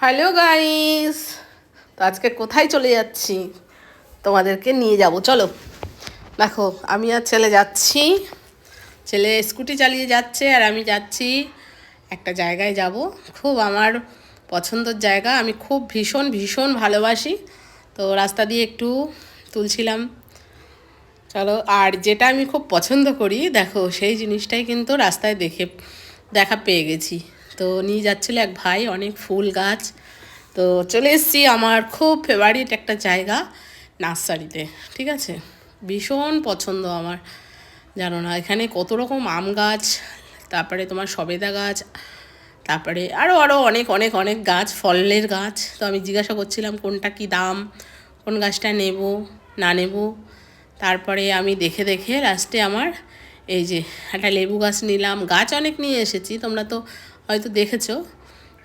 Hello guys, তো আজকে কোথায় চলে যাচ্ছি? তোমাদেরকে নিয়ে যাব, চলো। দেখো, আমি আর ছেলে যাচ্ছি। ছেলে স্কুটি চালিয়ে যাচ্ছে আর আমি যাচ্ছি একটা জায়গায় যাব। খুব আমার পছন্দের জায়গা। আমি খুব ভীষণ ভীষণ ভালোবাসি। তো রাস্তা দিয়ে একটু তুলছিলাম। চলো, আর যেটা আমি খুব পছন্দ করি, দেখো, সেই জিনিসটাই কিন্তু রাস্তায় দেখে, দেখা পেয়ে গেছি। তো নিয়ে যাচ্ছিল এক ভাই, অনেক ফুল গাছ। তো চলে এসেছি আমার খুব ফেভারিট একটা জায়গা, নার্সারিতে, ঠিক আছে? ভীষণ পছন্দ আমার, জানো না? এখানে কত রকম আম গাছ, তারপরে তোমার সবেদা গাছ, তারপরে আরও আরও অনেক অনেক অনেক গাছ, ফলের গাছ। তো আমি জিজ্ঞাসা করছিলাম কোনটা কি দাম, কোন গাছটা নেব, না নেব। তারপরে আমি দেখে দেখে লাস্টে আমার এই যে একটা লেবু গাছ নিলাম। গাছ অনেক নিয়ে এসেছি, তোমরা তো হয়তো দেখেছ।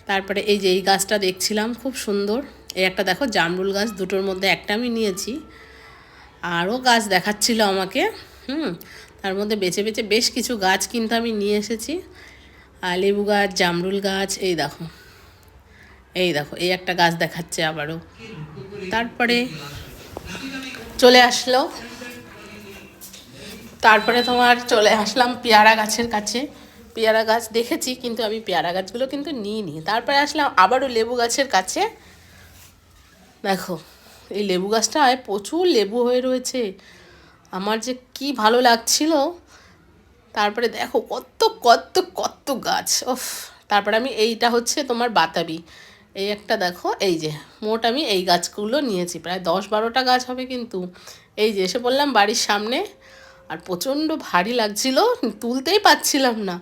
তারপরে এই যে এই গাছটা দেখছিলাম, খুব সুন্দর। এই একটা দেখো, জামরুল গাছ, দুটোর মধ্যে একটা আমি নিয়েছি। আরও গাছ দেখাচ্ছিল আমাকে, হুম, তার মধ্যে বেছে বেছে বেশ কিছু গাছ কিন্তু আমি নিয়ে এসেছি। আর লেবু গাছ, জামরুল গাছ, এই দেখো এই দেখো, এই একটা গাছ দেখাচ্ছে আবারও। তারপরে চলে আসলো। তারপরে তোমার চলে আসলাম পেয়ারা গাছের কাছে। পেয়ারা গাছ দেখেছি, কিন্তু আমি পেয়ারা গাছগুলো কিন্তু নিইনি। তারপরে আসলাম আবারও লেবু গাছের কাছে। দেখো, এই লেবু গাছটায় প্রচুর লেবু হয়ে রয়েছে। আমার যে কি ভালো লাগছিল। তারপরে দেখো, কত কত কত গাছ। ওফ তারপরে আমি এইটা হচ্ছে তোমার বাতাবি। এই একটা দেখো, এই যে, মোট আমি এই গাছগুলো নিয়েছি। প্রায় দশ বারোটা গাছ হবে কিন্তু। এই যে, এসে বললাম বাড়ির সামনে। আর প্রচণ্ড ভারী লাগছিল, তুলতেই পাচ্ছিলাম না।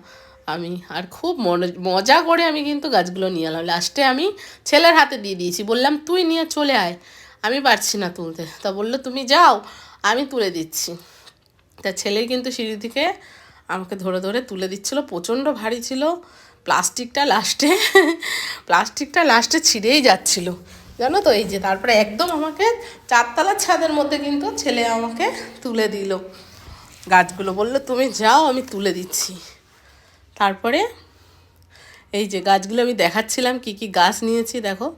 আমি, আর খুব মজা করে আমি কিন্তু গাছগুলো নিয়ে এলাম। লাস্টে আমি ছেলের হাতে দিয়ে দিয়েছি। বললাম, তুই নিয়ে চলে আয়। আমি পারছি না তুলতে। তা বলল, তুমি যাও, আমি তুলে দিচ্ছি। তা ছেলে কিন্তু সিঁড়ি থেকে আমাকে ধরে ধরে তুলে দিচ্ছিল। প্রচণ্ড ভারী ছিল। প্লাস্টিকটা লাস্টে প্লাস্টিকটা লাস্টে ছিঁড়েই যাচ্ছিল। জানো তো, এই যে তারপরে একদম আমাকে চারতলার ছাদের মধ্যে কিন্তু ছেলে আমাকে তুলে দিল। গাছগুলো বলল, তুমি যাও, আমি তুলে দিচ্ছি। তারপরে এই যে গাছগুলো আমি দেখাচ্ছিলাম, কি কি গাছ নিয়েছি দেখো।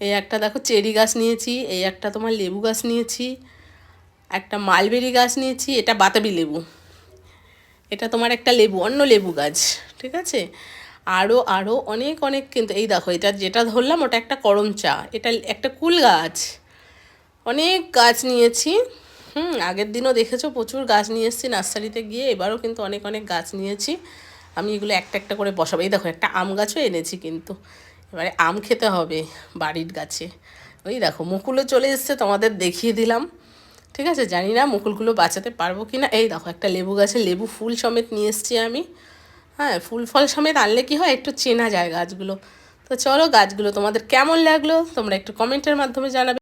এই একটা দেখো চেরি গাছ নিয়েছি, এই একটা তোমার লেবু গাছ নিয়েছি, একটা মালবেরি গাছ নিয়েছি, এটা বাতাবি লেবু। এটা তোমার একটা লেবু, অন্য লেবু গাছ, ঠিক আছে? আরও আরও অনেক অনেক কিন্তু, এই দেখো, এটা যেটা ধরলাম ওটা একটা করম চা এটা একটা কুল গাছ। অনেক গাছ নিয়েছি, হুম, আগের দিনও দেখেছ প্রচুর গাছ নিয়ে এসেছি, নার্সারিতে গিয়ে এবারও কিন্তু অনেক অনেক গাছ নিয়েছি। আমি এগুলো একটা একটা করে বসাবো। এই দেখো, একটা আম গাছও এনেছি কিন্তু। এবারে আম খেতে হবে বাড়ির গাছে। ওই দেখো, মুকুলও চলে এসছে, তোমাদের দেখিয়ে দিলাম। ঠিক আছে? জানি না মুকুলগুলো বাঁচাতে পারব কি না এই দেখো, একটা লেবু গাছে লেবু ফুল সমেত নিয়ে এসছি আমি। হ্যাঁ ফুল ফল সমেত আনলে কি হয়? একটু চেনা যায় গাছগুলো। তো চলো গাছগুলো তোমাদের কেমন লাগল, তোমরা একটু কমেন্টের মাধ্যমে জানাবে।